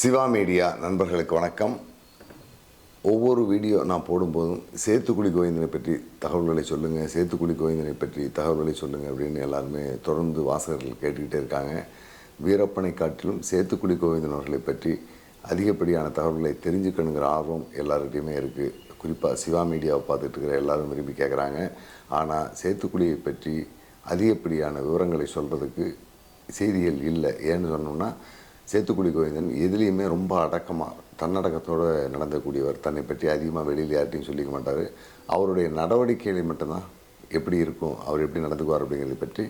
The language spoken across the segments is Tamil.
சிவா மீடியா நண்பர்களுக்கு வணக்கம். ஒவ்வொரு வீடியோ நான் போடும்போதும் சேத்துக்குழி கோவிந்தனை பற்றி தகவல்களை சொல்லுங்கள் சேத்துக்குழி கோவிந்தனை பற்றி தகவல்களை சொல்லுங்கள் அப்படின்னு எல்லாருமே தொடர்ந்து வாசகர்கள் கேட்டுக்கிட்டே இருக்காங்க. வீரப்பனை காட்டிலும் சேத்துக்குழி கோவிந்தன் அவர்களை பற்றி அதிகப்படியான தகவல்களை தெரிஞ்சுக்கணுங்கிற ஆர்வம் எல்லாருக்கிட்டையுமே இருக்குது குறிப்பாக சிவா மீடியாவை பார்த்துட்டு இருக்கிற எல்லோரும் விரும்பி கேட்குறாங்க ஆனால் சேத்துக்குழியை பற்றி அதிகப்படியான விவரங்களை சொல்கிறதுக்கு செய்திகள் இல்லை. ஏன்னு சொன்னோம்னா சேத்துக்குடி கோவிந்தன் எதுலேயுமே ரொம்ப அடக்கமாக தன்னடக்கத்தோடு நடந்தக்கூடியவர். தன்னை பற்றி அதிகமாக வெளியில் யார்ட்டையும் சொல்லிக்க மாட்டார். அவருடைய நடவடிக்கைகளை மட்டும்தான் எப்படி இருக்கும் அவர் எப்படி நடந்துக்குவார் அப்படிங்கிறத பற்றி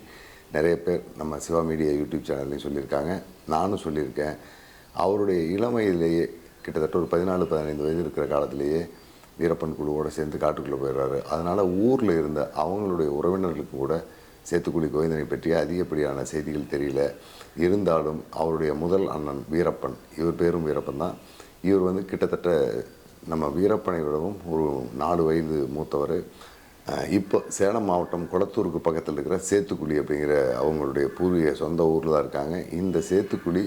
நிறைய பேர் நம்ம சிவா மீடியா யூடியூப் சேனல்லையும் சொல்லியிருக்காங்க. நானும் சொல்லியிருக்கேன். அவருடைய இளமையிலேயே கிட்டத்தட்ட ஒரு பதினாலு பதினைந்து வயது இருக்கிற காலத்திலேயே வீரப்பன் குழுவோடு சேர்ந்து காட்டுக்குள்ளே போயிடுறாரு. அதனால் ஊரில் இருந்த அவங்களுடைய உறவினர்களுக்கு கூட சேத்துக்குழி கோவிந்தனை பற்றி அதிகப்படியான செய்திகள் தெரியல. இருந்தாலும் அவருடைய முதல் அண்ணன் வீரப்பன் இவர் பேரும் வீரப்பன் தான். இவர் வந்து கிட்டத்தட்ட நம்ம வீரப்பனை விடவும் ஒரு நாலு வயது மூத்தவர். இப்போ சேலம் மாவட்டம் குளத்தூருக்கு பக்கத்தில் இருக்கிற சேத்துக்குழி அப்படிங்கிற அவங்களுடைய பூர்வீக சொந்த ஊரில் தான் இருக்காங்க. இந்த சேத்துக்குழி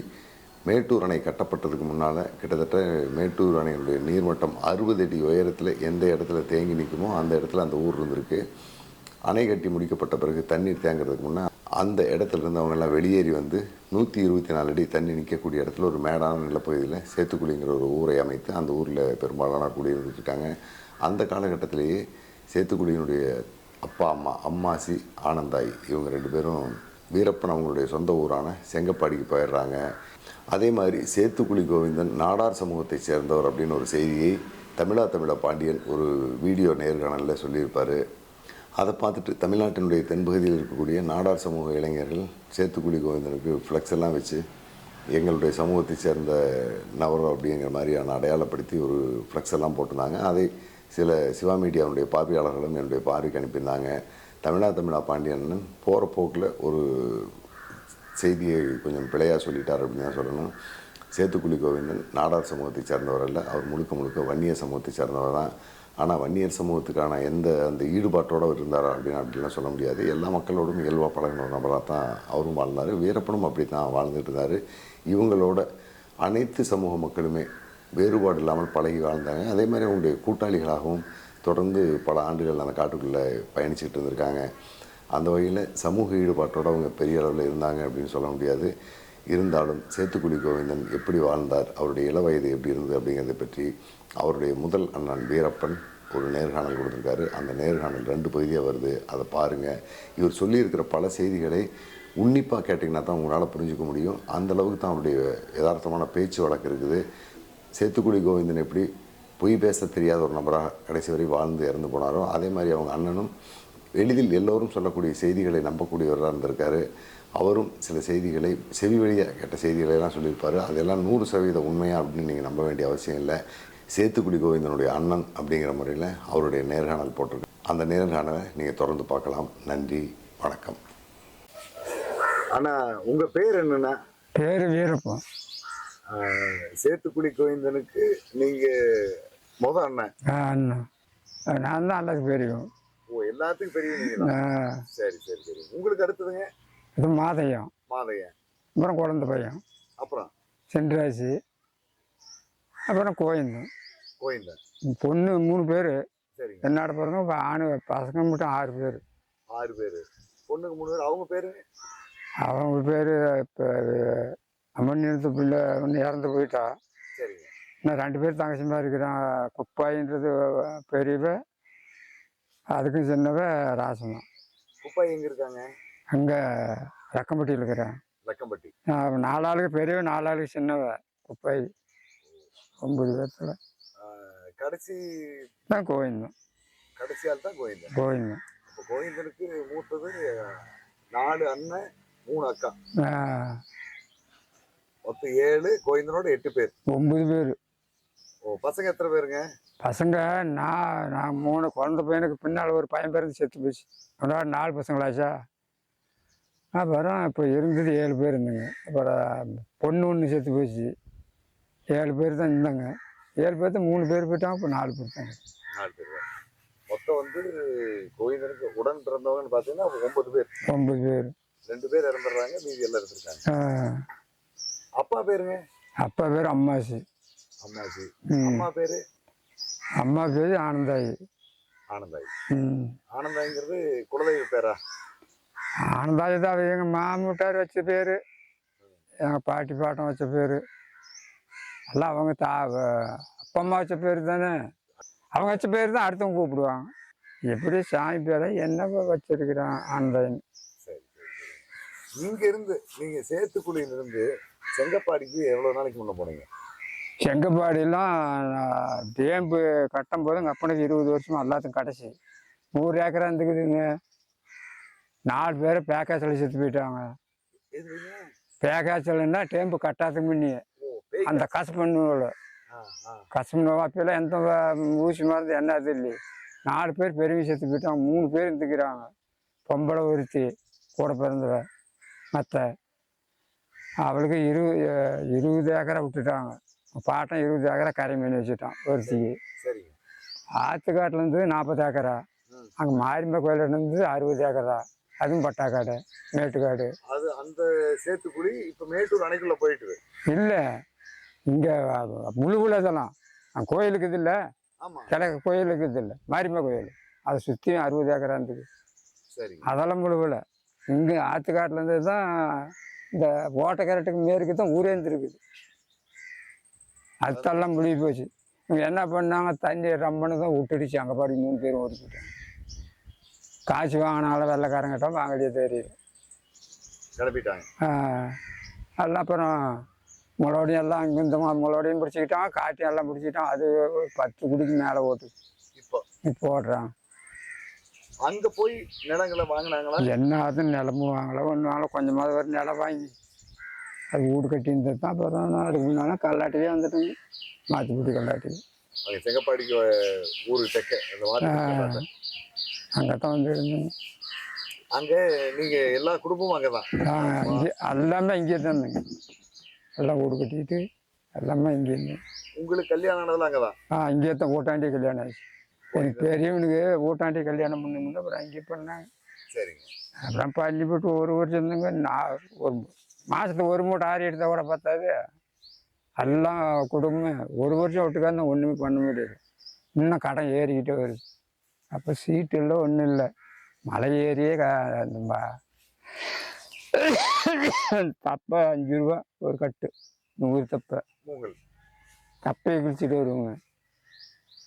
மேட்டூர் அணை கட்டப்பட்டதுக்கு முன்னால் கிட்டத்தட்ட மேட்டூர் அணையினுடைய நீர்மட்டம் அறுபது அடி உயரத்தில் எந்த இடத்துல தேங்கி நிற்குமோ அந்த இடத்துல அந்த ஊர் இருந்திருக்கு. அணை கட்டி முடிக்கப்பட்ட பிறகு தண்ணீர் தேங்குறதுக்கு முன்னே அந்த இடத்துல இருந்து அவங்க எல்லாம் வெளியேறி வந்து நூற்றி இருபத்தி நாலு அடி தண்ணி நிற்கக்கூடிய இடத்துல ஒரு மேடான நிலப்பகுதியில் சேத்துக்குழிங்கிற ஒரு ஊரை அமைத்து அந்த ஊரில் பெரும்பாலான குடியிருந்துட்டுருக்காங்க அந்த காலகட்டத்திலேயே சேத்துக்குழியினுடைய அப்பா அம்மா அம்மாசி ஆனந்தாய் இவங்க ரெண்டு பேரும் வீரப்பன் அவங்களுடைய சொந்த ஊரான செங்கப்பாடிக்கு போயிடுறாங்க. அதே மாதிரி சேத்துக்குழி கோவிந்தன் நாடார் சமூகத்தை சேர்ந்தவர் அப்படின்னு ஒரு செய்தியை தமிழா தமிழா பாண்டியன் ஒரு வீடியோ நேர்காணலில் சொல்லியிருப்பார். அதை பார்த்துட்டு தமிழ்நாட்டினுடைய தென்பகுதியில் இருக்கக்கூடிய நாடார் சமூக இளைஞர்கள் சேத்துக்குழி கோவிந்தனுக்கு ஃப்ளெக்ஸ் எல்லாம் வச்சு எங்களுடைய சமூகத்தை சேர்ந்த நபர் அப்படிங்கிற மாதிரியான அடையாளப்படுத்தி ஒரு ஃப்ளெக்ஸ் எல்லாம் போட்டிருந்தாங்க. அதை சில சிவா மீடியாவுடைய பார்வையாளர்களும் என்னுடைய பார்வைக்கு அனுப்பியிருந்தாங்க. தமிழா தமிழா பாண்டியன் போகிற போக்கில் ஒரு செய்தியை கொஞ்சம் பிழையாக சொல்லிட்டார் அப்படின்னு தான் சொல்லணும். சேத்துக்குழி கோவிந்தன் நாடார் சமூகத்தை சேர்ந்தவர் அல்ல அவர் முழுக்க முழுக்க வன்னிய சமூகத்தை சேர்ந்தவர் தான். ஆனால் வன்னியர் சமூகத்துக்கான எந்த அந்த ஈடுபாட்டோடு அவர் இருந்தார் அப்படின்னு அப்படிலாம் சொல்ல முடியாது. எல்லா மக்களோடும் இயல்பாக பழகின ஒரு நபராக தான் அவரும் வாழ்ந்தார். வீரப்பனும் அப்படி தான் வாழ்ந்துட்டு இருந்தார். இவங்களோட அனைத்து சமூக மக்களுமே வேறுபாடு இல்லாமல் பழகி வாழ்ந்தாங்க. அதே மாதிரி அவங்களுடைய கூட்டாளிகளாகவும் தொடர்ந்து பல ஆண்டுகள் அந்த காட்டுக்குள்ளே பயணிச்சுட்டு இருந்திருக்காங்க. அந்த வகையில் சமூக ஈடுபாட்டோடு அவங்க பெரிய அளவில் இருந்தாங்க அப்படின்னு சொல்ல முடியாது. இருந்தாலும் சேத்துக்குழி கோவிந்தன் எப்படி வாழ்ந்தார் அவருடைய இளவயது எப்படி இருந்தது அப்படிங்கிறத பற்றி அவருடைய முதல் அண்ணன் வீரப்பன் ஒரு நேர்காணல் கொடுத்துருக்காரு. அந்த நேர்காணல் ரெண்டு பகுதியாக வருது. அதை பாருங்கள் இவர் சொல்லியிருக்கிற பல செய்திகளை உன்னிப்பாக கேட்டிங்கன்னா தான் உங்களால் புரிஞ்சுக்க முடியும். அந்த அளவுக்கு தான் அவருடைய யதார்த்தமான பேச்சு வழக்கு இருக்குது. சேத்துக்குடி கோவிந்தன் எப்படி பொய் பேச தெரியாத ஒரு நபராக கடைசி வரை வாழ்ந்து இறந்து போனாரோ அதே மாதிரி அவங்க அண்ணனும் எளிதில் எல்லோரும் சொல்லக்கூடிய செய்திகளை நம்பக்கூடியவராக இருந்திருக்காரு. அவரும் சில செய்திகளை செவி வழியாக கேட்ட செய்திகளை எல்லாம் சொல்லியிருப்பார். அதெல்லாம் நூறு சதவீத உண்மையாக அப்படின்னு நீங்கள் நம்ப வேண்டிய அவசியம் இல்லை. சேத்துக்குடி கோவிந்தனுடைய அண்ணன் அப்படிங்கிற முறையில் அவருடைய நேர்காணல் போட்டிருக்கு. அந்த நேர்காணலை நீங்கள் தொடர்ந்து பார்க்கலாம். நன்றி வணக்கம். ஆனால் உங்கள் பேர் என்னென்னா பேர் வீரப்பன். சேத்துக்குடி கோவிந்தனுக்கு நீங்கள் முத அண்ணன்? நான் தான் எல்லாத்துக்கும் தெரியும் ஓ எல்லாத்துக்கும் பெரிய நீங்கள் ஆ, சரி சரி சரி. உங்களுக்கு அடுத்ததுங்க? இது மாதையம் மாதையன். அப்புறம் குழந்த பையன். அப்புறம்? சென்றாசி. அப்புறம் கோயந்தன் கோவிந்தன் பொண்ணு மூணு பேர். என்னோட பிறகு இப்போ ஆணு பசங்க மட்டும் ஆறு பேர். ஆறு பேர். பொண்ணுக்கு மூணு பேர் அவங்க பேரு? அவங்க பேர் இப்போ அம்மன் நிறுத்த பிள்ளை ஒன்று இறந்து போயிட்டா. சரிங்க. இன்னும் ரெண்டு பேர் தங்கச்சிமா இருக்கிறான் குப்பாயின்றது பெரியவ அதுக்கும் சின்னவ ராசமா குப்பாய் எங்க இருக்காங்க? அங்கே ரக்கம்பட்டியில் இருக்கிறேன் லக்கம்பட்டி நான் நாலு ஆளுக்கு பெரியவ நாலு ஆளுக்கு சின்னவ. குப்பை. ஒன்பது பேர்த்துல கடைசி தான் கோவிந்தம் கடைசி ஆள் தான் கோவிந்தன். கோவிந்தம் இப்போ கோவிந்தனுக்கு மூத்தது நாலு அண்ணன் மூணு அக்கா. மொத்தம் ஏழு கோவிந்தனோட எட்டு பேர். ஒன்பது பேர். ஓ பசங்க எத்தனை பேருங்க? பசங்க நான் நான் மூணு குழந்த பையனுக்கு பின்னால் ஒரு பையன் பிறந்து செத்து போச்சு. அதோட நாலு பசங்களாச்சா? அப்புறம் இப்போ இருந்தது ஏழு பேர் இருந்துங்க. அப்புறம் பொண்ணு ஒன்று செத்து போச்சு. ஏழு பேர் தான் இருந்தாங்க. ஏழு பேர்த்து மூணு பேர் போயிட்டாங்க இப்போ நாலு பேர் தாங்க நாலு பேர் மொத்தம் வந்து கோவிந்தனுக்கு உடன் பிறந்தவங்கன்னு பார்த்தீங்கன்னா ஒன்பது பேர். ஒன்பது பேர். ரெண்டு பேர் இறந்துடுறாங்க மீதி எல்லாம் இருந்திருக்காங்க அப்பா பேருங்க? அப்பா பேர் அம்மாசி. அம்மாச்சி ம். அம்மா பேரு? அம்மா பேர் ஆனந்தாயி. ஆனந்தாய். ஆனந்தாய்ங்கிறது குலதெய்வ பேரா? ஆனந்தாயி தான் எங்கள் மாமூட்டார் வச்ச பேர். எங்கள் பாட்டி பாட்டம் வச்ச பேர். எல்லாம் அவங்க தா அப்பா அம்மா வச்ச பேர் தானே. அவங்க வச்ச பேர் தான் அடுத்தவங்க கூப்பிடுவாங்க. எப்படி சாமி பேரை என்ன வச்சிருக்கிறான் சரி இங்க இருந்து நீங்க சேத்துக்குழியில இருந்து செங்கப்பாடிக்கு எவ்வளவு நாளைக்கு முன்ன போனீங்க? செங்கப்பாடிலாம் டேம்பு கட்டும் போது எங்கள் அப்பனுக்கு இருபது வருஷமா எல்லாத்துக்கும் கடைசி. நூறு ஏக்கரா இருந்துக்குதுங்க. நாலு பேர் பேக்காய்ச்சல் செத்து போயிட்டாங்க. எதுலங்க? பேக்காய்ச்சல்னா டேம்பு கட்டாதுக்கு முன்னே ஆ, ஆ. கசப்பு அப்பெல்லாம் எந்த ஊசி மருந்து என்ன இது இல்லை நாலு பேர் பெருமை செத்து போயிட்டாங்க மூணு பேர் இருந்துக்கிறாங்க. பொம்பளை ஒருத்தி கூட பிறந்தவ மற்ற அவளுக்கு இரு இருபது ஏக்கரா விட்டுட்டாங்க. பாட்டம் இருபது ஏக்கரா கரை மீன் வச்சுட்டான் ஒருத்திக்கு. ஆத்துக்காட்டிலேருந்து நாற்பது ஏக்கரா. அங்கே மாரியம்ம கோயிலிருந்து அறுபது ஏக்கரா. அதுவும் பட்டாக்காடு மேட்டுக்காடு. அது அந்த சேத்துக்குழி இப்ப மேட்டூர் அணைக்குள்ள போயிட்டு இல்லை. இங்கே இதெல்லாம் அங்கே கோயிலுக்கு இது இல்லை. கிழக்கு கோயிலுக்கு இது இல்லை. மாரியம்ம கோயில். அதை சுற்றியும் அறுபது ஏக்கரா இருந்தது. சரிங்க. அதெல்லாம் முழுகல. இங்கே ஆத்துக்காட்டிலேருந்து தான் இந்த ஓட்டக்கரட்டுக்கு மேற்கு தான் ஊரே இருந்துருக்குது. அதெல்லாம் முழுகி போச்சு. இவங்க என்ன பண்ணாங்க? தண்ணி ரம்பன்னு தான் விட்டுடுச்சு. அங்கே பாடி மூணு பேரும் ஓடிக்கிட்டாங்க. காசு வாங்கினால வெள்ளைக்காரங்கிட்ட வாங்கடியே தெரியும் கிளப்பிட்டாங்க எல்லாம் அப்புறம் முளோடையும் எல்லாம் இங்கே இந்த முளோடையும் பிடிச்சிக்கிட்டான் காட்டையும் எல்லாம் பிடிச்சிக்கிட்டான். அது ஒரு பத்து குடிக்கு மேலே ஓட்டு. இப்போ? இப்போ ஓட்டுறான் அங்க போய் நிலங்களை வாங்கினாங்களா? என்ன அது நிலமும் வாங்கல. ஒன்று வாங்கல. கொஞ்சமாவது ஒரு நிலம் வாங்கி. அது வீடு கட்டி இருந்தது தான் அப்புறம் அதுக்கு முன்னால கல்லாட்டியே வந்துட்டேங்க மாற்றிப்பிடி கல்லாட்டி. அங்க செங்கப்பாடிக்கு ஊரு வார்த்தை அங்கே தான். வந்து இருந்தேங்க அங்க நீங்க எல்லா குடும்பமும் அங்கதான். நான் இங்கே எல்லாமே இங்கே தான் இருந்தேங்க எல்லாம் வீடு கட்டிக்கிட்டு எல்லாமே இங்கே உங்களுக்கு கல்யாணம் ஆனதுல அங்கதான்? ஆ இங்கே தான் ஊட்டாண்டி கல்யாணம் ஆச்சு. எனக்கு பெரியவனுக்கு ஊட்டாண்டி கல்யாணம் பண்ணி முன்னே அப்புறம் அங்கே பண்ணாங்க. சரிங்க. அப்புறம் பள்ளி போட்டு ஒரு வருஷம் இருந்துங்க நான் ஒரு மாதத்துக்கு ஒரு மூட்டை ஆரி எடுத்தால் கூட பத்தாது. எல்லாம் குடும்பம் ஒரு வருஷம் விட்டுக்காந்து ஒன்றுமே பண்ண முடியாது. இன்னும் கடன் ஏறிக்கிட்டே வருது. அப்போ சீட்டு இல்லை ஒன்றும் இல்லை. மலை ஏறியே க அந்த தப்பை அஞ்சு ரூபா ஒரு கட்டு. நூறு தப்பை. தப்பையை கிழிச்சிட்டு வருவாங்க.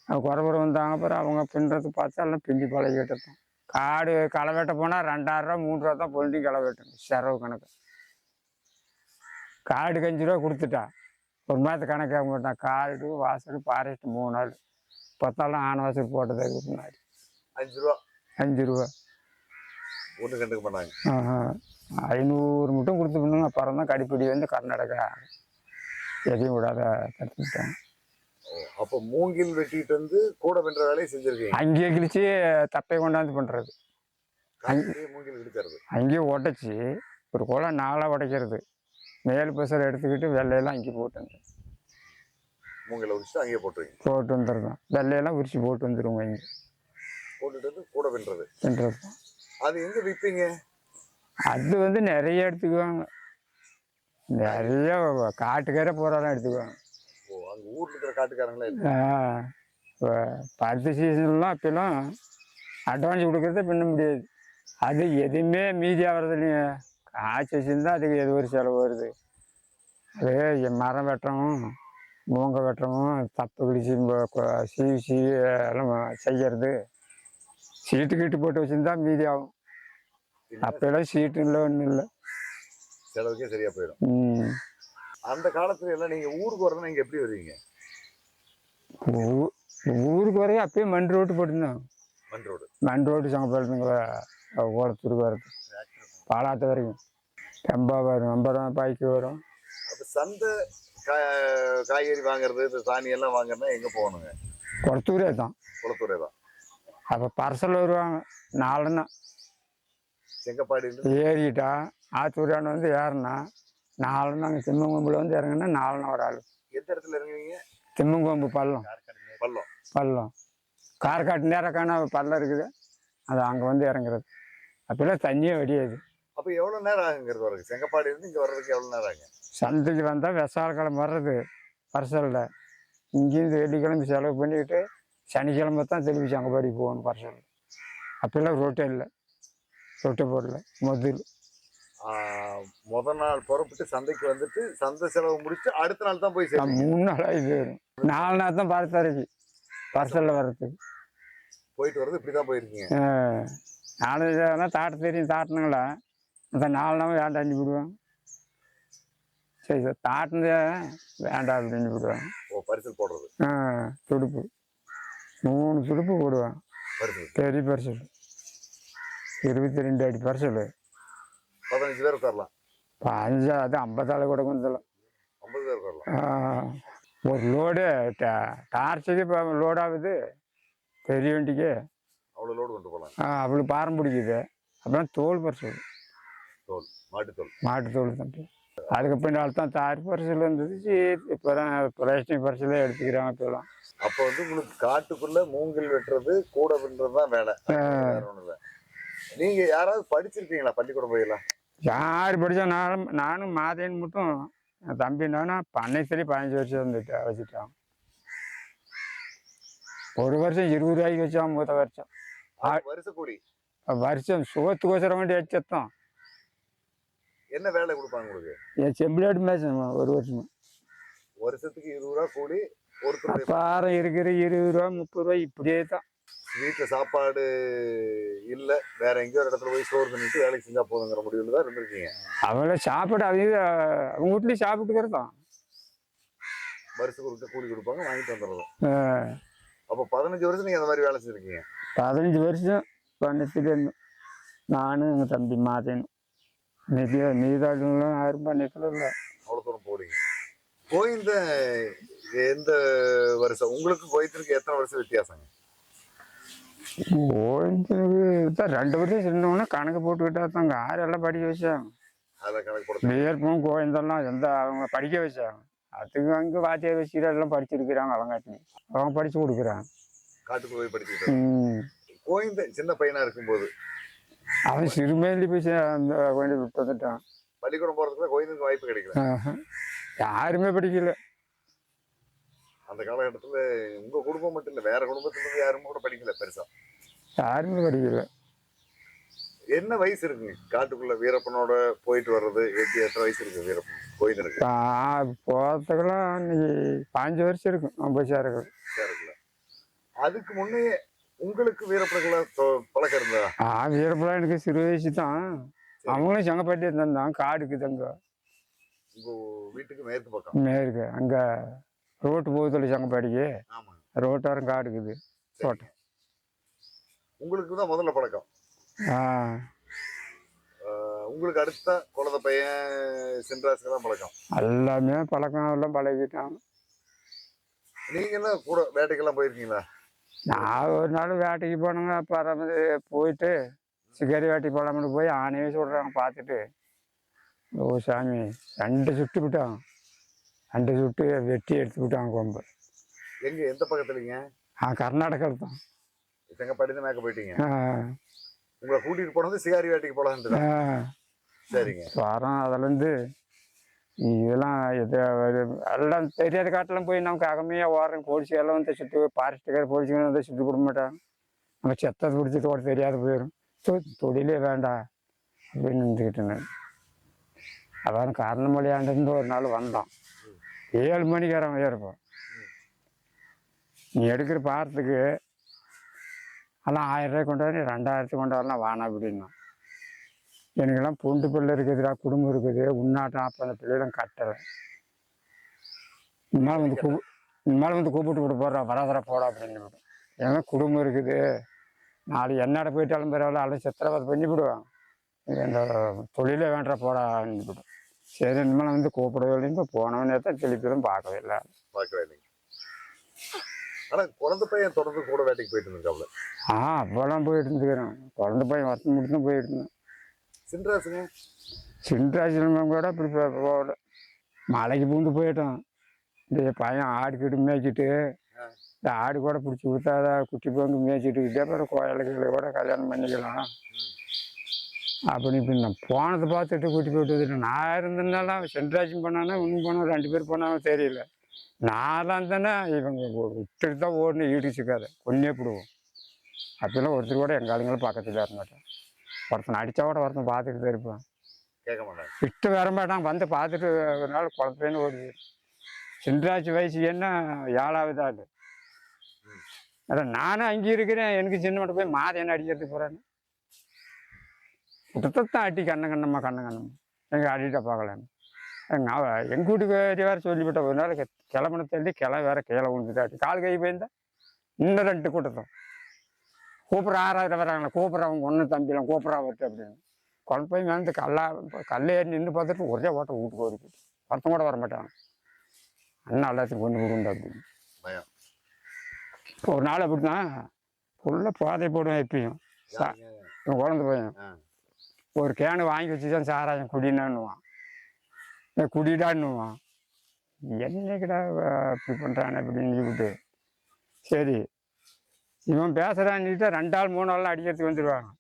அது குறவரை வந்தாங்க அப்புறம் அவங்க பின்னுறது பார்த்தா எல்லாம் பிஞ்சு பழகிட்டு இருப்போம் காடு களை வெட்ட போனால் ரெண்டாயிரம் ரூபா மூணு ரூபா தான் பொண்டி களை வெட்டணும் செலவு கணக்கு. காடுக்கு அஞ்சு ரூபா கொடுத்துட்டா. ஒரு மாதத்து கணக்காக மாட்டான் காடு வாசல் ஃபாரஸ்ட் மூணு நாள் பத்தாலும் ஆன வாசல் போட்டதுக்கு முன்னாடி. அஞ்சு ரூபா. அஞ்சு ரூபா. ஒண்ணு கண்டுக்க மாட்டாங்க. ஐநூறு மட்டும் கொடுத்து பண்ணுங்க அப்புறம் தான் கடிப்பிடி வந்து கர்நாடகா எதையும் விடாத தடுத்துட்டாங்க ஓ, அப்ப மூங்கில் வெட்டிட்டு வந்து கூட வென்ற வேலையை செஞ்சிருக்கீங்க. அங்கேயே கிழிச்சு தப்பை கொண்டாந்து பண்ணுறது காலையிலேயே மூங்கில் இடிக்கிறது அங்கேயே உடைச்சி ஒரு குளம் நாளாக உடைக்கிறது. மேல் பசர் எடுத்துக்கிட்டு வெள்ளையெல்லாம் அங்கே போட்டு வந்து மூங்கில உரிச்சுட்டு அங்கேயே போட்டுருவீங்க. போட்டு வந்துடுறோம் வெள்ளையெல்லாம் உரிச்சு போட்டு வந்துடுவோம் இங்கே. போட்டுட்டு வந்து கூட வென்றது. பண்ணுறது அது எங்க விற்பீங்க அது வந்து நிறைய எடுத்துக்குவாங்க. நிறைய காட்டுக்கார போகிறாலும் எடுத்துக்குவாங்க. ஓ அங்க ஊர்ல இருக்கிற காட்டுக்காரங்களே ஆ, இப்ப பருத்தி சீசன்லாம் அப்பெல்லாம் அட்வான்ஸ் கொடுக்கறத பண்ண முடியாது. அது எதுவுமே மீதி ஆகிறது இல்லைங்க. காய்ச்சி வச்சுருந்தா அதுக்கு ஏதோ ஒரு செலவு வருது. அது மரம் வெட்டவும் மூங்க வெட்டவும் தப்பு கிடிச்சு சீவி சீவி எல்லாம் செய்யறது. சீட்டு கீட்டு போட்டு வச்சுருந்தா மீதி ஆகும். அப்பெல்லாம் சீட்டு இல்லை ஒன்றும் இல்லை. செலவுக்கே சரியா போயிடும். அந்த காலத்துல எல்லாம் நீங்க ஊருக்கு வரணும் நீங்க எப்படி வருவீங்க? ஊருக்கு வரையும் அப்பயே மண் ரோட்டு போட்டிருந்தாங்க மண் ரோடு மண் ரோடு சங்கப்படுத்துங்க ஓடத்தூருக்கு வரது பாலாத்து வரைக்கும். ரொம்ப வரும் ஐம்பது ரூபா பாய்க்கு வரும். அப்ப சந்தை காய்கறி வாங்குறது இந்த சாணி எல்லாம் வாங்குறதுனா எங்க போகணுங்க? குளத்தூரே தான். குளத்தூரே தான். அப்போ பர்சல் வருவாங்க. நாலுன்னா. செங்கப்பாடியில ஏறிட்டா ஆத்தூரான வந்து ஏறினா நாலுன்னா அங்கே திம்மங்கொம்பில் வந்து இறங்குனா நாலுன்னா ஒரு ஆள். எந்த இடத்துல இறங்குவீங்க? திம்மங்கொம்பு பள்ளம். பள்ளம். பள்ளம். காரக்காட்டு நேரக்கான பள்ளம் இருக்குது. அது அங்கே வந்து இறங்குறது. அப்பெல்லாம் தண்ணியே வடியாது. அப்ப எவ்வளவு நேரம் ஆகுங்கிறது வரது செங்கப்பாடி இருந்து இங்க வர்றதுக்கு எவ்வளவு நேரம் ஆகுங்க சந்தைக்கு வந்தால் விசாலக்கிழமை வர்றது பரிசலில் இங்கேருந்து வெள்ளிக்கிழமை செலவு பண்ணிக்கிட்டு சனிக்கிழமை தான் திருப்பி சங்கப்பாடி போகணும் பரிசல் அப்போல்லாம் ரோட்டே இல்லை. ரொட்டை போடல முதல் முத நாள் புறப்பட்டு சந்தைக்கு வந்துட்டு சந்தை செலவு முடிச்சு அடுத்த நாள் தான் போய் சேர்ந்தீங்க மூணு நாளாக இது நாலு நாள் தான் பரத்தரைக்கு பரிசலில் வர்றதுக்கு. போயிட்டு வர்றது இப்படி தான் போயிருக்கீங்க. நாலு தாட்ட தெரியும் தாட்டினுங்களா? அந்த நாலு நாள் வேண்டாம் அண்ணி விடுவேன் சரி சார் தாட்டினதே வேண்டாம் அப்படின்னு விடுவேன் ஓ பரிசல் போடுறது. ஆ துடுப்பு. மூணு துடுப்பு போடுவேன் பெரிய பரிசல். இருபத்தி ரெண்டு அடி பரிசல் பதினஞ்சு பேர் உட்காரலாம் பதினஞ்சா அது ஐம்பத்தாள் கூட கொஞ்சம் ஐம்பது பேர் உட்காரலாம் ஒரு லோடு டார்ச்சுக்கு இப்போ லோட் ஆகுது பெரிய வண்டிக்கு அவ்வளோ லோடு கொண்டு போகலாம் ஆ அவ்வளோ பாரம் பிடிக்குது அப்புறம் தோல் பரிசல் தோல் மாட்டுத்தோல் மாட்டு தோல் தம்பி அதுக்கு பின்னால் தான் தார் பரிசல் இருந்தது இப்போ தான் பிளாஸ்டிக் பரிசலே எடுத்துக்கிறாங்க இப்போலாம் அப்போ வந்து உங்களுக்கு காட்டுக்குள்ள மூங்கில் வெட்டுறது கூட பின்றது தான் வேலை நீங்க யாராவது படிச்சிருக்கீங்களா பள்ளிக்கூடம் போயெல்லாம்? யார் படித்தா நானும் நானும் மாதேன்னு மட்டும். தம்பி நானும் பண்ணைத்திலே பதினஞ்சு வருஷம் இருந்துட்டு வச்சுட்டான் ஒரு வருஷம் இருபது ரூபாய்க்கு வச்சான் மூத்த வருஷம். அது வருஷ கூலி வருஷம் சோத்துக்கோசரம் வேண்டி வச்சத்தான் என்ன வேலை கொடுப்பாங்க உங்களுக்கு? என் செம்பிளாடு மேய்ச்சணும் ஒரு வருஷம். வருஷத்துக்கு இருபது ரூபா கூலி ஒருத்தருடைய அப்பாரம் இருக்கிற இருபது ரூபா முப்பது ரூபா இப்படியே தான் வீட்டுல சாப்பாடு இல்ல வேற எங்கேயோ ஒரு இடத்துல போய் சோறு பண்ணிட்டு வேலைக்கு செஞ்சா போதுங்கிற முடிவுல தான் இருந்திருக்கீங்க. அவளை சாப்பாடு அவங்க அவங்க வீட்லேயும் சாப்பிட்டுக்கிறது? தான் வருஷத்துக்கு ஒரு கூலி கொடுப்பாங்க வாங்கிட்டு வந்துடுறோம் அப்போ பதினஞ்சு வருஷம் நீங்க அந்த மாதிரி வேலை செஞ்சிருக்கீங்க. பதினஞ்சு வருஷம் இருந்தோம் நானும் எங்கள் தம்பி மாதேனும் நிதி நீதாளுங்களும் யாரும் பண்ணிக்கல இல்லை. அவ்வளவு தூரம் போறீங்க கோயந்த எந்த வருஷம்? உங்களுக்கு கோயத்திற்கு எத்தனை வருஷம் வித்தியாசங்க? ஓய்ந்தது தான் ரெண்டு வருஷம் சின்னவொன்னே கணக்கு போட்டுக்கிட்டா தாங்க. யாரெல்லாம் படிக்க வச்சாங்க வியர்ப்பும் கோயந்தெல்லாம் எந்த அவங்க படிக்க வச்சாங்க அதுக்கு அங்கே வாத்தியார் வச்சுக்கிட்டு எல்லாம் படிச்சிருக்கிறாங்க அவங்காட்டி அவங்க படித்து கொடுக்குறாங்க காட்டுக்கு போய் படிச்சுக்கிட்டு ம். கோயந்த சின்ன பையனா இருக்கும்போது? அவன் சிறுமையில போய் அந்த வேண்டி விட்டு வந்துட்டான். பள்ளிக்கூடம் போறதுக்குள்ள கோயந்துக்கு வாய்ப்பு கிடைக்கல. யாருமே படிக்கல. அந்த காலகட்டத்துல உங்க குடும்பம் மட்டும் இல்ல வேற குடும்பத்துல யாரும் கூட படிக்கல பெருசா? யாருமே படிக்கல. என்ன வயசு இருக்குங்க? காட்டுக்குள்ள வீரப்பனோட போயிட்டு வர்றது எட்டு எத்தனை வயசு இருக்கு வீரப்பன் கோயந்தனுக்கு போகிறதுக்கெல்லாம் இன்னைக்கு பாஞ்சு வருஷம் இருக்கும் ஐம்பது சேருகள் இருக்குல்ல அதுக்கு முன்னே உங்களுக்கு வீரப்பனங்கள பழக்கம் இருந்தா ஆ வீரப்பெல்லாம் எனக்கு சிறு வயசு தான். அவங்களும் செங்கப்பட்டி இருந்தான் காடுக்கு தங்க. உங்க வீட்டுக்கு மேற்கு பக்கம். மேற்கு அங்கே ரோட்டு போகுதில்ல செங்கப்பாடிக்கு ரோட்டாரம் காடுக்குது. தோட்டம் உங்களுக்கு தான் முதல்ல பழக்கம். ஆ. உங்களுக்கு அடுத்த குழந்தை பையன் சென்ட்ராஸுக்கு தான் பழக்கம். எல்லாமே பழக்கம் எல்லாம் பழகிட்டான் நீங்க எல்லாம் கூட வேட்டைக்கெல்லாம் போயிருக்கீங்களா? நான் ஒரு நாள் வேட்டைக்கு போனோங்க வந்து போயிட்டு சிகரி வேட்டைக்கு போகலாம்னு போய் ஆணையே சொல்கிறாங்க பார்த்துட்டு. ஓ சாமி ரெண்டு சுட்டு விட்டான் ரெண்டு சுட்டு வெட்டி எடுத்து விட்டாங்க கொம்பு. எங்க எந்த பக்கத்துலங்க? ஆ கர்நாடகாவில் தான் செங்கப்பாடி மேக்க போயிட்டீங்க. உங்களை கூட்டிட்டு போனது சிகாரி வேட்டைக்கு போலான்ட்டு. ஆ. சரிங்க. வரோம் அதுலேருந்து இதெல்லாம் இது எல்லாம் தெரியாத காட்டெல்லாம் போய் நமக்கு அகமையாக ஓடுறோம் போலீஸுக்கெல்லாம் வந்து சுற்றி ஃபாரஸ்ட்டுக்கார போலீஸுங்க வந்து சுற்றி கொடுக்க மாட்டாங்க. நம்ம செத்தத்தை பிடிச்சி தோட தெரியாத போயிடும் தொ தொழிலே வேண்டாம் அப்படின்னு நின்றுக்கிட்டு நான். அதான் காரணமொழியாண்டிருந்து ஒரு நாள் வந்தோம். ஏழு மணிக்காரன் இருப்போம் நீ எடுக்கிற பாரத்துக்கு எல்லாம் ஆயிரம் கொண்டு வரணும் ரெண்டாயிரத்து கொண்டு வரலாம் வானா அப்படின்னா. எனக்கெல்லாம் பொண்டு பிள்ளை இருக்குதுடா குடும்பம் இருக்குது உன்னாட்டம் அப்போ அந்த பிள்ளைகளும் கட்டலை இனிமேல் வந்து கூ இனிமேல் வந்து கூப்பிட்டு விட்டு போடுறா வராதரா போடா அப்படின்னு ஏன்னா குடும்பம் இருக்குது. நாளைக்கு என்னடா போயிட்டாலும் பரவாயில்ல அல்ல சித்திரவதை பண்ணி விடுவான் இந்த தொழிலே வேண்டாம் போடா அப்படின்னு சரி இனிமேல் வந்து கூப்பிடவே இல்லைன்னு இப்போ போனவனே தான் திருப்பியும் பார்க்கவே இல்லை. பார்க்கவே இல்லைங்க. ஆனா குழந்தை பையன் தொடர்ந்து கூட வேட்டைக்கு போயிட்டு இருந்திருக்காப்ல. ஆ அப்போல்லாம் போயிட்டு இருந்துக்கிறேன். குழந்த பையன் வருஷம் மட்டும் தான் போயிட்டு இருந்தேன். சின்ராசுங்க? சின்ராசிரமம் கூட இப்படி போகல மலைக்கு பூந்து போயிட்டோம் இந்த பையன் ஆடு கிட்ட மேய்ச்சிட்டு இந்த ஆடு கூட பிடிச்சி கொடுத்தாதா குட்டி பங்கு மேய்ச்சிட்டு இதே பிறகு கோயிலுக்கு கூட கல்யாணம் பண்ணிக்கலாம். அப்படி இப்படி நான் போனதை பார்த்துட்டு கூட்டி போயிட்டு நான் இருந்ததுனால சென்ட்ராஜும் பண்ணானே இன்னும் போனா ரெண்டு பேர் போனாலும் தெரியல. நான்லாம் இருந்தேன்னா இவங்க விட்டுட்டு தான் ஓடணும் ஈடுச்சுக்காது கொன்னே போடுவோம். அப்பெல்லாம் ஒருத்தர் கூட எங்கள் ஆளுங்களும் பக்கத்தில் இருக்க மாட்டேன் ஒருத்தன் அடித்தா கூட ஒருத்தன் பார்த்துட்டு தான் இருப்பான். கேட்க மாட்டாங்க விட்டு வர மாட்டான். வந்து பார்த்துட்டு ஒரு நாள் குழப்பேன்னு ஓடுது. சென்ட்ராஜ் வயசு என்ன? ஏழாவது ஆள் அதான் நானும் அங்கே இருக்கிறேன். எனக்கு சின்ன மட்டும் போய் மாதை என்ன அடிக்கிறதுக்கு போகிறேன்னு விட்டத்தான் அடி கண்ண கண்ணம்மா கண்ண கண்ணம்மா. எங்கள் அடிட்ட பார்க்கலான்னு எங்கள் எங்கள் வீட்டுக்கு வேற சொல்லிவிட்ட. ஒரு நாள் கிளம்புன தள்ளி கிளை வேற கீழே விழுந்துட்டாட்டி கால் கை போயிருந்தா. இன்னும் ரெண்டு கூட்டத்தோம். கூப்பிட்ற ஆறாயிரம் வராங்களா கூப்பிட்ற அவங்க ஒன்று தம்பிலாம் கூப்பிட்றா வரட்டு அப்படின்னு. கொண்டு போய் மேலே கல்லா கல்ல ஏறி நின்று பார்த்துட்டு ஒரே ஓட்டம் வீட்டுக்கு போயிட்டு ஒருத்தன் கூட வர மாட்டாங்க அண்ணா எல்லாத்தையும் கொண்டு போடுண்டா அப்படின்னு. ஒரு நாள் அப்படிதான் ஃபுல்லாக பாதை போடுவேன் எப்பயும். குழந்தை பையன். ஒரு கேனு வாங்கி வச்சுதான் சாராயம் குடினான்னுவான். ஏ குடிடான்னுவான். என்னைக்கிடா இப்படி பண்ணுறான் அப்படின்னு சொல்லிட்டு. சரி. இவன் பேசுகிறான்னுட்டு ரெண்டு ஆள் மூணு ஆள்லாம் அடிக்கிறதுக்கு வந்துடுவாங்க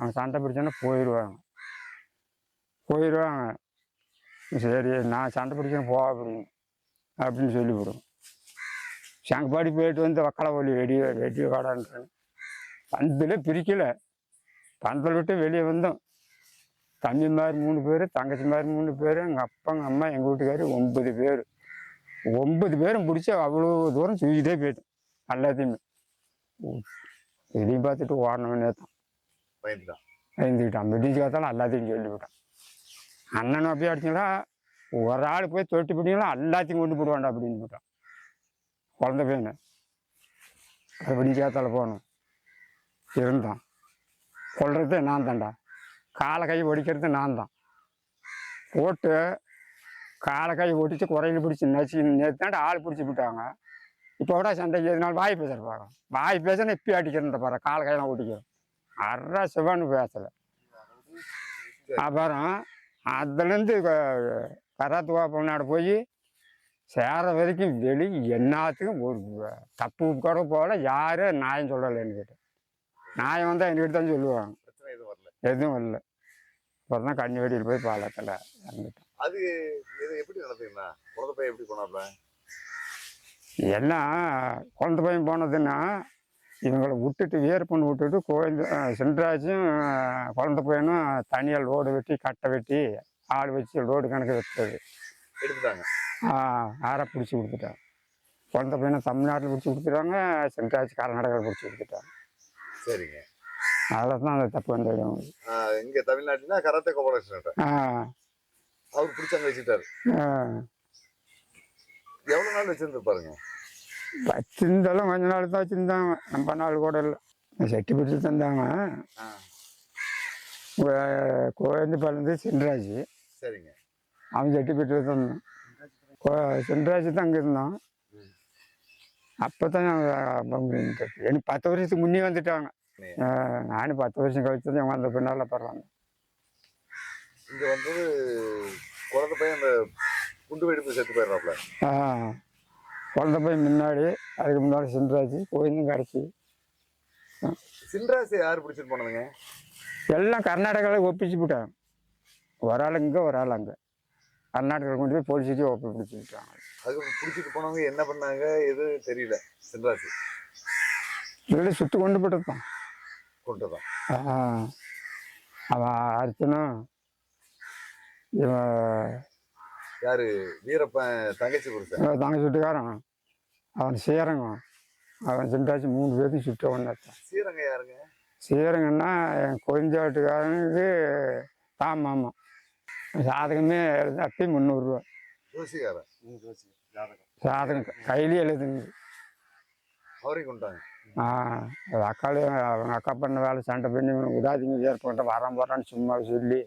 அவன் சண்டை பிடிச்சோன்னா போயிடுவாங்க போயிடுவாங்க சரி நான் சண்டை பிடிக்கணும் போ அப்படின்னு அப்படின்னு சொல்லிவிடும். சங்கப்பாடி போயிட்டு வந்து வக்கலை ஒலி வெடி வெடி வாடான்றேன் பந்தில் பிரிக்கலை. பந்தல் விட்டு வெளியே வந்தோம். தம்பி மாதிரி மூணு பேர் தங்கச்சி மாதிரி மூணு பேர் எங்கள் அப்பா எங்கள் அம்மா எங்கள் வீட்டுக்காரு ஒன்பது பேர். ஒன்பது பேரும் பிடிச்சி அவ்வளோ தூரம் தூக்கிட்டே போயிட்டோம் எல்லாத்தையுமே. இதையும் பார்த்துட்டு ஓடனவனே தான் பயந்துட்டான். எழுந்துக்கிட்டான் மிடிஞ்சு பார்த்தாலும் எல்லாத்தையும் சொல்லிவிட்டான் அண்ணனும் அப்படியே அடிச்சிங்களா? ஒரு ஆள் போய் தொட்டு பிடிங்களா? எல்லாத்தையும் கொண்டு போடுவாண்டா அப்படின்னு போட்டான். குழந்த பையனை. அப்படி சேத்தால போகணும். இருந்தான். கொள்றது நான் தான்டா. காலை கை ஒடிக்கிறது நான் தான். போட்டு காலை கை ஒடிச்சு குறையில பிடிச்சி நச்சு நேற்று ஆள் பிடிச்சி விட்டாங்க இப்போ விட சண்டைக்கு எதுனாலும் வாய் பேசுகிறப்பாங்க வாய் பேசுனா இப்பி அடிக்கிறேன் பாரு காலை கையெல்லாம் ஒடிக்கிறேன் அறா சிவன்னு பேசலை. அப்புறம் அதுலேருந்து கராத்துவா பொண்ணாட போய் சேர வரைக்கும் வெளி எல்லாத்துக்கும் ஒரு தப்பு கூட போகல. யாரும் நியாயம் சொல்லலைன்னு கேட்டேன் நியாயம் வந்தால் என்கிட்ட தான் சொல்லுவாங்க. எதுவும் வரல. எதுவும் இல்லை அப்புறம் தான் கண்ணி வெடியில் போய் பாலத்தில் இறந்துட்டேன். அது இது எப்படி நடந்ததுன்னா குழந்தை பையன் எப்படி போனாப்ல எல்லாம் குழந்தை பையன் போனதுன்னா இவங்களை விட்டுட்டு வேறு பொண்ணு விட்டுட்டு கோயில் சென்ட்ராஜும் குழந்தை பையனும் தனியாக லோடு வெட்டி கட்டை வெட்டி ஆள் வச்சு லோடு கணக்கு வெட்டுறது. எடுத்துட்டாங்க. ஆரை பிடிச்சி கொடுத்துட்டாங்க. குழந்தை பையனை தமிழ்நாட்டில் பிடிச்சி கொடுத்துட்டாங்க சென்ட்ராஜ் கர்நாடகாவில் பிடிச்சி கொடுத்துட்டாங்க. சரிங்க. அதில் தான் அந்த தப்பு. ஆ, இங்க தமிழ்நாட்டுல கராத்தே கோபாலகிருஷ்ணன் அவர் பிடிச்சாங்க வச்சுட்டாரு. ஆ. எவ்வளவு நாள் வச்சிருந்துருப்பாருங்க வச்சிருந்தாலும் கொஞ்ச நாள் தான் வச்சுருந்தாங்க. நம்ம நாள் கூட இல்லை. செட்டி பிடிச்சி தந்தாங்க கோயந்து பழந்து சென்ட்ராஜ் சரிங்க. அவன் செட்டி பிடிச்சி தந்தான். கோ- சென்ட்ராஜ் தான் அங்கே இருந்தான். அப்போ தான் எனக்கு பத்து வருஷத்துக்கு முன்னே வந்துட்டாங்க. நானும் பத்து வருஷம் கழிச்சு தான் வந்த பின்னால் பரவாயில்ல இங்க வந்தது குழந்தை பையன் அந்த குண்டு வெடிப்பு செத்து போயிடுறாப்ல. ஆ குழந்தை போய் முன்னாடி அதுக்கு முன்னாடி சென்ட்ராஜ் கோயிலும் கடைசி. சின்ராசி யாரு பிடிச்சிட்டு போனதுங்க எல்லாம் கர்நாடகாவில் ஒப்பிச்சு விட்டாங்க ஒரு ஆள் இங்கே ஒரு ஆள் அங்கே. கர்நாடகாவில் கொண்டு போய் போலீஸுக்கு ஒப்பி பிடிச்சி விட்டாங்க அது பிடிச்சிட்டு போனவங்க என்ன பண்ணாங்க எது தெரியல சின்ராசி இதில் சுட்டு கொண்டு போட்டுருப்பான் கொண்டுதான் அவன் அர்ச்சனும் இவன் யாரு? வீரப்பன் தங்கச்சி புருஷன். இவன் தங்க சுட்டுக்காரன் அவன் சீரங்கம். அவன் சென்றாச்சு மூணு பேருக்கு சுட்ட ஒன்று சீரங்க யாருங்க? சீரங்கன்னா என் கொஞ்சாட்டுக்காரனுக்கு தான் மாமா. சாதகமே எழுது அப்பயும் முந்நூறுரூவா. ஜோசிகாரன் சாதகம் கையிலே எழுதுங்க. அவரையும் கொண்டாங்க. அக்காலே அவங்க அக்கா பண்ண வேலை சண்டை பண்ணி விடாதீங்க ஏற்பட்ட வரான் போகிறான்னு சும்மா சொல்லி.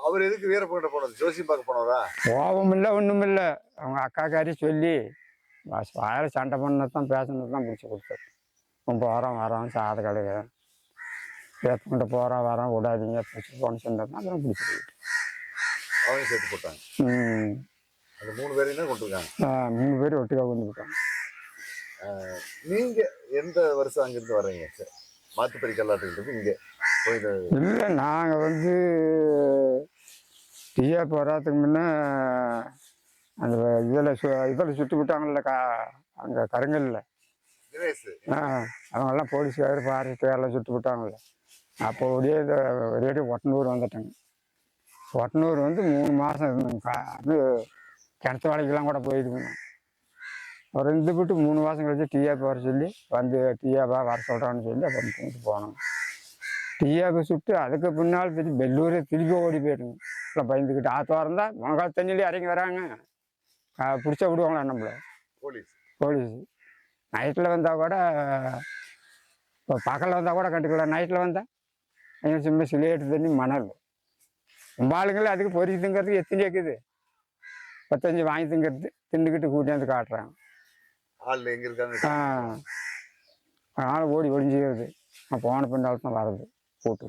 அவர் எதுக்கு வீரப்பன் போனது? ஜோசி பார்க்க போனவரா? கோபம் இல்லை ஒன்றும் இல்லை அவங்க அக்காக்காரி சொல்லி வாயில் சண்டை பண்ணது தான் பேசினது தான் பிடிச்சி கொடுத்தாரு அவன் போகிறான் வரான் சாத கழுவுறேன். ஏற்பட்ட போகிறான் வரான் விடாதீங்க பிடிச்சி போன சொன்னது அப்புறம் பிடிச்சி போயிட்டு அவனையும் சேர்த்து போட்டாங்க. ம். அந்த மூணு பேரையும் தான் கொண்டிருக்காங்க மூணு பேர் ஒட்டுக்கா கொண்டு போயிட்டாங்க நீங்க எந்த வருஷம் அங்கிருந்து வர்றீங்க? சரி, மாத்துப்பறி கல்லாட்டுக்கிட்டு இங்க போயிட்டு இல்லை நாங்கள் வந்து டிஆர் வராதுக்கு முன்ன அந்த இதில் சு இதில் சுட்டு விட்டாங்கல்ல கா அங்கே கருங்கல்ல. ஆ அவங்கெல்லாம் போலீஸ்கார் ஃபாரஸ்ட் எல்லாம் சுட்டு விட்டாங்கல்ல. அப்போ ஒரே இது ஒரே ஒட்டனூர் வந்துட்டேங்க. ஒட்டனூர் வந்து மூணு மாதம் இருந்தேங்க கா அது கிணத்து வேலைக்கெல்லாம் கூட போயிருக்குங்க அப்புறம் இருந்துவிட்டு மூணு மாதம் கழிச்சு டிஆப் வர சொல்லி வந்து டிஆபா வர சொல்கிறான்னு சொல்லி அப்புறம் தூக்கிட்டு போனோம். டிஆபை சுட்டு அதுக்கு பின்னால் திருப்பி பெல்லூரே திருப்பி ஓடி போயிடுங்க இல்லை பயந்துக்கிட்டு ஆற்று வரந்தா முழங்கால் தண்ணியிலே இறங்கி வராங்க. பிடிச்சா விடுவாங்களா நம்மளை? போலீஸ். போலீஸ். நைட்டில் வந்தால் கூட இப்போ பகலில் வந்தால் கூட கண்டுக்கல. நைட்டில் வந்தால் எங்க சும்மா சிலேட்டு தண்ணி மணல். ரொம்ப ஆளுங்களே அதுக்கு பொறி திங்கிறதுக்கு எத்தனை இருக்குது பத்தஞ்சு வாங்கி திங்கிறது தின்னுக்கிட்டு கூட்டியாந்து காட்டுறாங்க. ஆள் எங்க இருக்காங்க ஆ. அதனால் ஓடி ஒளிஞ்சிக்கிறது நான் போன பின்னால் தான் வர்றது கூட்டு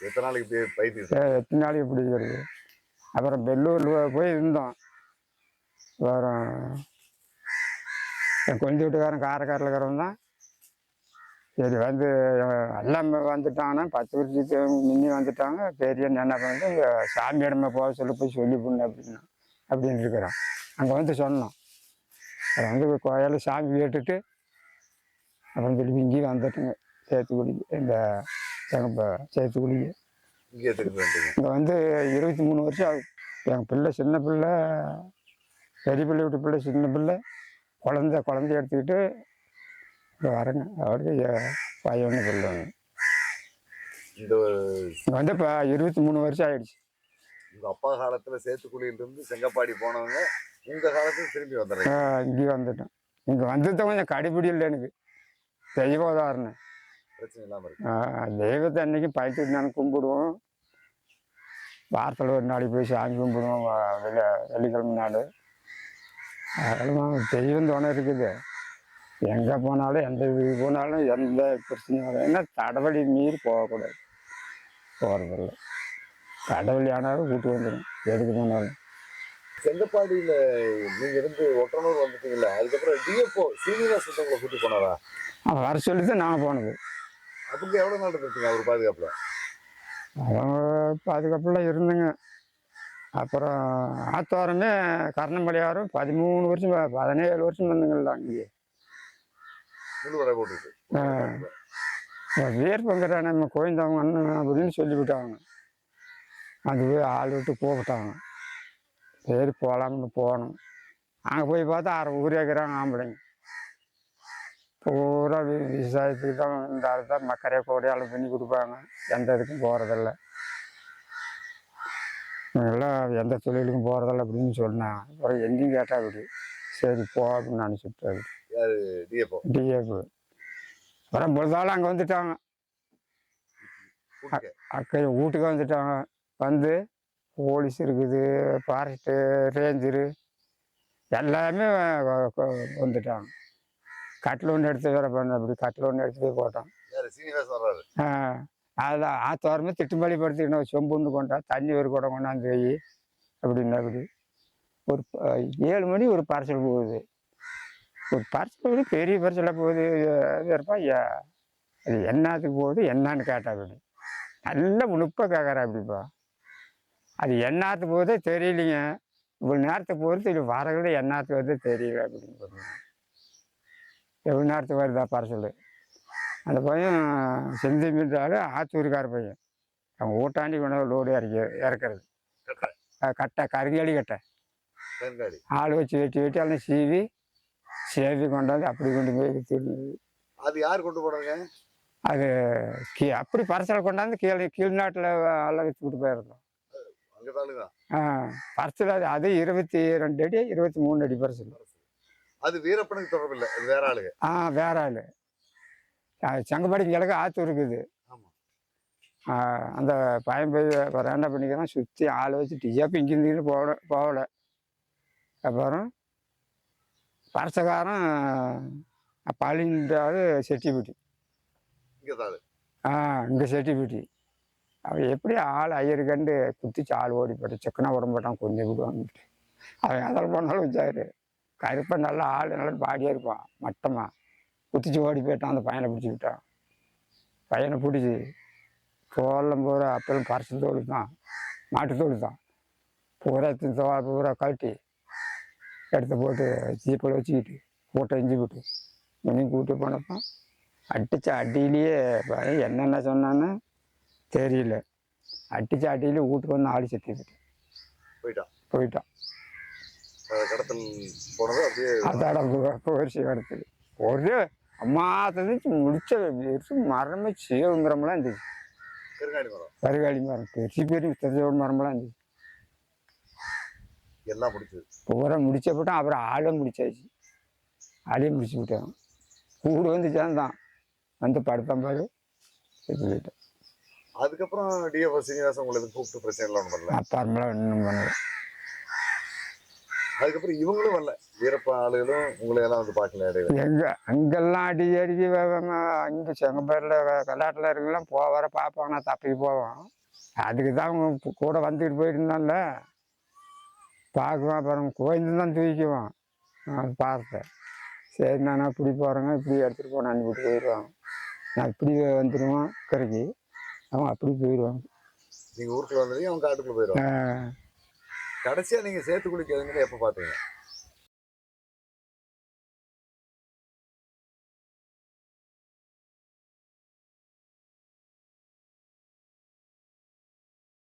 எத்தனை நாளைக்கு பைத்தியம் சரி, எத்தனை நாளைக்கு இப்படி இருக்கிறது அப்புறம் பெல்லூரில் போய் இருந்தோம். அப்புறம் என் கொஞ்சம் வீட்டுக்காரன் காரக்காரில் இருக்கிறவன் தான். சரி வந்து எல்லாம் வந்துட்டாங்கன்னா பத்து வருஷத்துக்கு முன்னே வந்துட்டாங்க. பெரிய என்ன பண்ணுறது? இங்கே சாமி இடமே போக சொல்லி போய் சொல்லி பண்ணு அப்படின்னா அப்படின்னு இருக்கிறான். அங்கே வந்து சொன்னோம் அப்புறம் வந்து கோயிலில் சாமி கேட்டுட்டு அப்புறம் திருப்பி இங்கேயும் வந்துட்டுங்க சேத்துக்குடிக்கு இந்த எங்கள் சேத்துக்குடிக்கு. இங்கே வந்து இருபத்தி மூணு வருஷம் ஆகுது. எங்கள் பிள்ளை சின்ன பிள்ளை பெரிய பிள்ளை விட்டு பிள்ளை சின்ன பிள்ளை. குழந்த குழந்தைய எடுத்துக்கிட்டு இங்கே வரேங்க. அவருக்கு எ- பையன் பிள்ளை ஒன்று இந்த இங்கே வந்து இப்போ இருபத்தி மூணு வருஷம் ஆயிடுச்சு. உங்க அப்பா காலத்துல சேத்துக்குழியில இருந்து செங்கப்பாடி போனவங்க உங்க காலத்துல திரும்பி வந்துடுறீங்க. இங்கே வந்துட்டேன். இங்கே வந்தது கொஞ்சம் கடிபிடி இல்லை எனக்கு. தெய்வோதாரணம் பிரச்சனை இல்லாம இருக்கு. தெய்வத்தை அன்னைக்கு பயத்துக்கு நான் கும்பிடுவோம். வாரத்தில் ஒரு நாளைக்கு போய் சாமி கும்பிடுவோம் வ- வெள்ளி வெள்ளிக்கிழமை நாள். அதெல்லாம் தெய்வம் துணை இருக்குது. எங்கே போனாலும் எந்த வீட்டுக்கு போனாலும் எந்த பிரச்சனையும் வரும் ஏன்னா தடவழி மீறி போகக்கூடாது. போகிறதில்ல தடவழி ஆனாலும் கூட்டு வந்துடும். எதுக்கு போனாலும். செங்கப்பாடியில நீங்க இருந்து ஒட்டனூர் வந்துட்டீங்கல்ல அதுக்கப்புறம் டிஎஃப்ஓ சீனிவாஸ் உங்களை கூட்டி போனாரா? அவன் வர சொல்லி தான் நாங்கள் போனது. அதுக்கு எவ்வளவு நாள் இருந்துட்டீங்க அவர் பாதுகாப்புல? அவங்க பாதுகாப்புலாம் இருந்துங்க. அப்புறம் ஆத்தோரமே கர்ணமலையாரும் பதிமூணு வருஷம் பதினேழு வருஷம் வந்துங்கள்ல அங்கேயே. வீரப்பங்கிற நம்ம கோயந்தவங்க அண்ணன் அப்படின்னு சொல்லிவிட்டாங்க. அது ஆள் விட்டு கூப்பிட்டாங்க சரி போகலாம்னு போனோம். அங்கே போய் பார்த்தா அரை ஊரே இருக்கிறாங்க ஆம்பளைங்க. பூரா விவசாயத்துக்கு தான் இந்த ஆள் தான் மக்கரே கோடையாளம் பண்ணி கொடுப்பாங்க. எந்த இதுக்கும் போகிறதில்ல எல்லாம் எந்த தொழிலுக்கும் போகிறதில்ல அப்படின்னு சொன்னாங்க. அப்புறம் எங்கேயும் கேட்டா அப்படி. சரி போ அப்படின்னு நினச்சிட்டாரு டிஎஃப்ஓ டிஏபி அப்புறம் பொழுதாலும் அங்கே வந்துட்டாங்க. அக்கா வீட்டுக்கு வந்துட்டாங்க. வந்து போலீஸ் இருக்குது ஃபாரஸ்ட்டு ரேஞ்சரு எல்லாமே வந்துட்டாங்க. கட்டில் ஒன்று எடுத்து வேற பண்ண அப்படி கட்டில் ஒன்று எடுத்து போய் போட்டோம் சீனிவாஸ் வர்றாரு. அதில் ஆத்தோரமே திட்டுமலி படுத்துக்கணும் சொம்பு ஒன்று கொண்டா தண்ணி ஒரு குடம் கொண்டாந்து வை அப்படின்னா அப்படி. ஒரு ஏழு மணி ஒரு பார்சல் போகுது. ஒரு பார்சல் போகுது பெரிய பார்சலாக போகுது இருப்பா அது என்னத்துக்கு போகுது என்னன்னு கேட்டா அப்படி. நல்ல உணுப்பாக கேட்குறா அப்படிப்பா. அது என்னத்துக்கு போகுதே தெரியலைங்க. இவ்வளோ நேரத்துக்கு போகிறது இது வரகுது என்னத்துக்கு வருது தெரியல அப்படின்னு சொன்னாங்க எவ்வளோ நேரத்துக்கு வருதா பார்சல் அந்த பையன் செந்தி மீட்டால் ஆத்தூருக்கார பையன். அவன் ஊட்டாண்டி கொண்டு லோடு இறக்கி இறக்குறது. கட்டை. கருங்காலி கட்டை. ஆள் வச்சு வெட்டி வெட்டி எல்லாம் சீவி சேவி கொண்டாந்து அப்படி கொண்டு போய் வித்துருந்தது அது யார் கொண்டு போனாங்க? அது கீ அப்படி பரிசல் கொண்டாந்து கீழே கீழ்நாட்டில் எல்லாம் விற்றுக்கிட்டு போயிருந்தோம். பரிசல் அது அது இருபத்தி ரெண்டு அடி இருபத்தி மூணு அடி பரிசல். அது வீரப்பனுக்கு தொடர்பு இல்லை வேற ஆளுங்க. ஆ வேற ஆள். செங்கப்பாடி கிழக்கு ஆற்று இருக்குது. அந்த பையன் போய் என்ன பண்ணிக்கிறான் சுற்றி ஆள் வச்சு டிஜாப்பி இங்கேருந்து போகல போகலை. அப்புறம் பரசகாரன் பழின்றாரு செட்டிப்பட்டி. ஆ இங்கே செட்டிப்பட்டி. அவன் எப்படி ஆள் ஐயரு கண்டு குத்திச்சு ஆள் ஓடி போட்டு செக்கனா உடம்பட்டான் கொஞ்சம் விடுவான்ட்டு அவன் அதில் போனாலும் வச்சாரு. கருப்பை நல்லா ஆள் நல்லா பாடியாக இருப்பான் மட்டமாக குத்திச்சு ஓடி போயிட்டான் அந்த பையனை பிடிச்சிக்கிட்டான் பையனை பிடிச்சி தோலம் பூரா அப்பெல்லாம் பரிசு தோல் தான் மாட்டு தோல் தான் பூரா தோலை பூரா கழட்டி எடுத்து போட்டு ஜீப்பில் வச்சுக்கிட்டு கூட்டம் இஞ்சி விட்டு மணி கூட்டி போனப்போ அடித்த அடியிலேயே என்னென்ன சொன்னான்னு தெரியல. அடித்த அடியிலே வீட்டுக்கு வந்து ஆடி செத்துக்கிட்டு. போயிட்டான் போயிட்டான் அஹ் கடத்தல் போனது அப்படியே அதோட எடுத்தது ஒரு அம்மா தந்துச்சு முடிச்ச பெருசு மரமே சீவங்கிரமெல்லாம் இருந்துச்சு. கருகாலி மரம். பெரிய பெரிய தெரிஞ்ச மரமெல்லாம் இருந்துச்சு. எல்லாம் முடிச்சது. பூரா முடிச்ச போட்டோம். அப்புறம் ஆளை முடிச்சாச்சு. ஆளையும் முடிச்சு விட்டோம் கூடு வந்து சேர்ந்தான். வந்து படுத்தான் பாரு. செத்து போயிட்டோம். அதுக்கப்புறம் டிஎஃப்ஓ சீனிவாசன் உங்களை எதுவும் கூப்பிட்டு பிரச்சனை எல்லாம் ஒன்றும் பண்ணல அப்பாருமெல்லாம் இன்னும் பண்ணல அதுக்கப்புறம் இவங்களும் வரல. வீரப்ப ஆளுகளும் உங்களை எல்லாம் வந்து பார்க்கல இடையில. எங்க அங்கெல்லாம் அடி அடிச்சு இங்கே செங்கப்பேரில் கல்லாட்டில் இருக்கலாம் போ வர பார்ப்போம் நான் தப்பி போவோம் அதுக்கு தான் கூட வந்துக்கிட்டு போயிட்டு இருந்தான்ல பார்க்குவோம் அப்புறம் கோயிந்து தான் தூக்கிக்குவோம் நான் பார்த்தேன். சரி நான் இப்படி போகிறேங்க இப்படி எடுத்துகிட்டு போன அனுப்பிட்டு போயிடுவான். நான் இப்படி வந்துடுவான் கரைக்கு அவன் அப்படி போயிடுவான் நீங்க ஊருக்குள்ள வந்தீங்க காட்டுக்குள்ள போயிடும் கடைசியா நீங்க சேத்துக்குழி கிழங்குல எப்ப பாத்தீங்க?